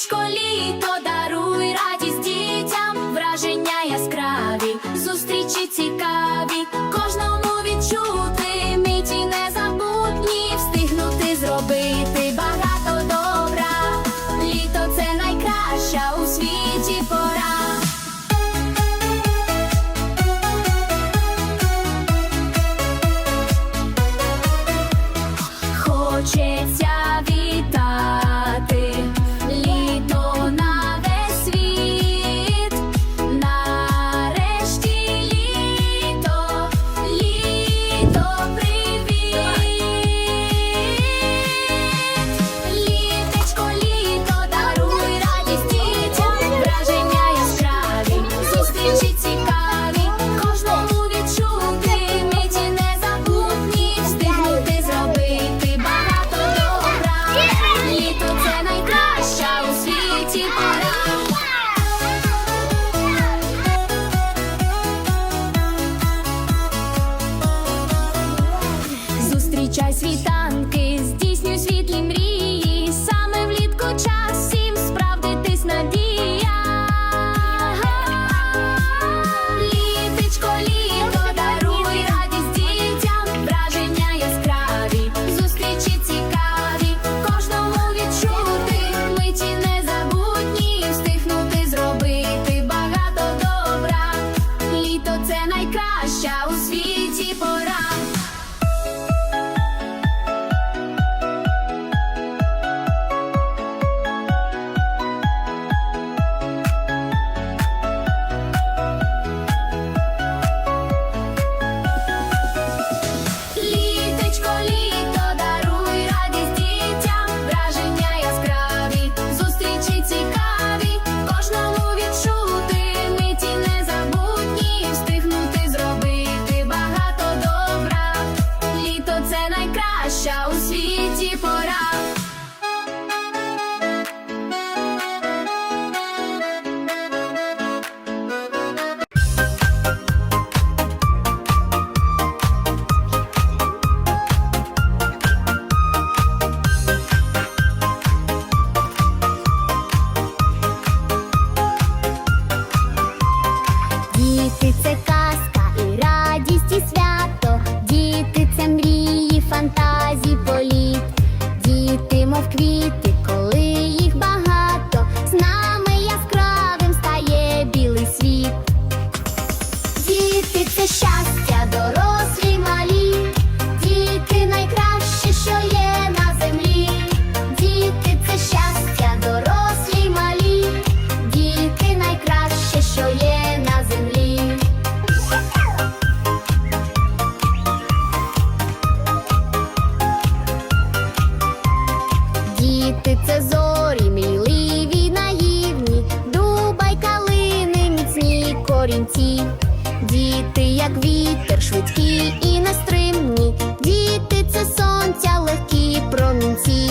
сонечко літо даруй радість дітям, враження яскраві, зустрічі цікаві, кожному відчути миті незабутні, встигнути зробити багато добра. Літо це найкраща у світі. то це найкраща у світі пора. Gritty. як вітер, швидкі і нестримні. Діти це сонця, легкі промінці.